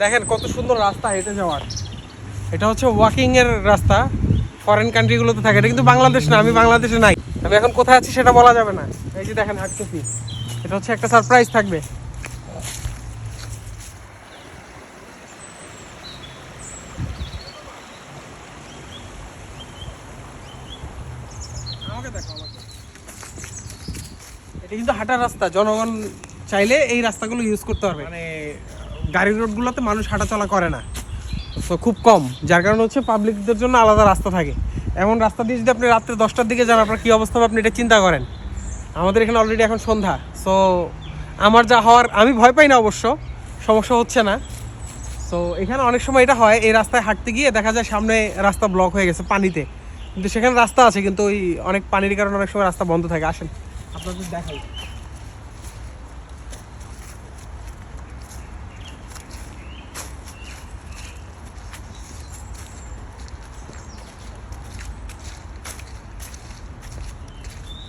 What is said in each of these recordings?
দেখেন কত সুন্দর রাস্তা হেঁটে যাওয়ার। এটা হচ্ছে ওয়াকিং এর রাস্তা। ফরেন কান্ট্রিগুলোতে থাকে। এটা কিন্তু বাংলাদেশ না, আমি বাংলাদেশে নাই। আমি এখন কোথায় আছি সেটা বলা যাবে না। এই যে দেখেন হাঁটতেছি। এটা হচ্ছে একটা সারপ্রাইজ থাকবে। এটা কিন্তু হাঁটার রাস্তা। জনগণ চাইলে এই রাস্তাগুলো ইউজ করতে পারবে। মানে গাড়ি রোডগুলোতে মানুষ হাঁটাচলা করে না। তো খুব কম। যার কারণে হচ্ছে পাবলিকদের জন্য আলাদা রাস্তা থাকে। এমন রাস্তা দিয়ে যদি আপনি রাত্রে দশটার দিকে যান, আপনার কী অবস্থা হবে? আপনি এটা চিন্তা করেন। আমাদের এখানে অলরেডি এখন সন্ধ্যা। সো আমার যা হওয়ার, আমি ভয় পাই না অবশ্য। সমস্যা হচ্ছে না। সো এখানে অনেক সময় এটা হয়, এই রাস্তায় হাঁটতে গিয়ে দেখা যায় সামনে রাস্তা ব্লক হয়ে গেছে পানিতে। কিন্তু সেখানে রাস্তা আছে, কিন্তু ওই অনেক পানির কারণে অনেক সময় রাস্তা বন্ধ থাকে। আসেন, আপনাদের দেখাই।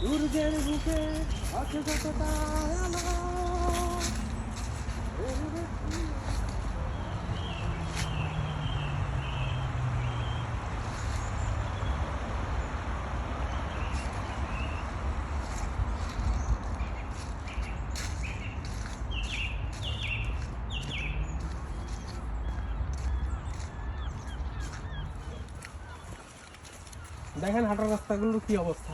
সূর্যের বুকে আছে আলো। দেখেন হাঁটার রাস্তাগুলোর কি অবস্থা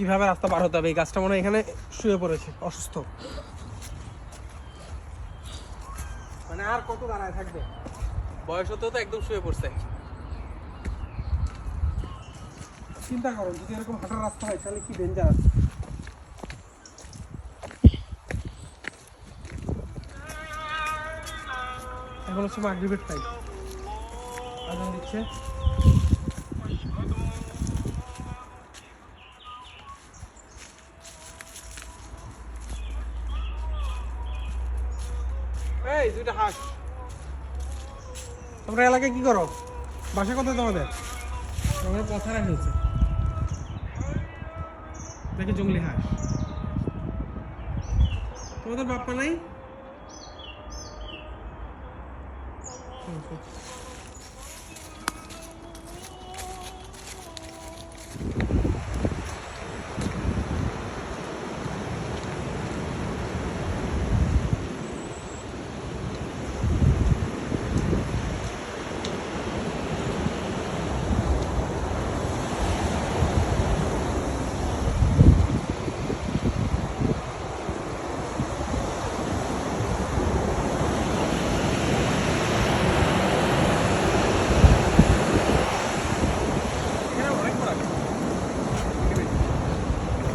কীভাবে রাস্তা পার হতে হবে? এই গাছটা মনে এখানে শুয়ে পড়েছে, অসুস্থ। মানে আর কত দাঁড়ায় থাকবে? বয়স হতে হতে একদম শুয়ে পড়ছে। চিন্তা করুন যদি এরকম হাঁটার রাস্তা হয়, তাহলে কি ডেঞ্জার এখন হচ্ছে মাগরিবের টাইম আজান দিচ্ছে। এই, দুইটা হাঁস। তোমরা এলাকায় কি করো? বাসা কোথায় তোমাদের? তোমাদের পথারা হয়েছে দেখে জঙ্গলি হাঁস। তোমাদের বাপ্পা নাই?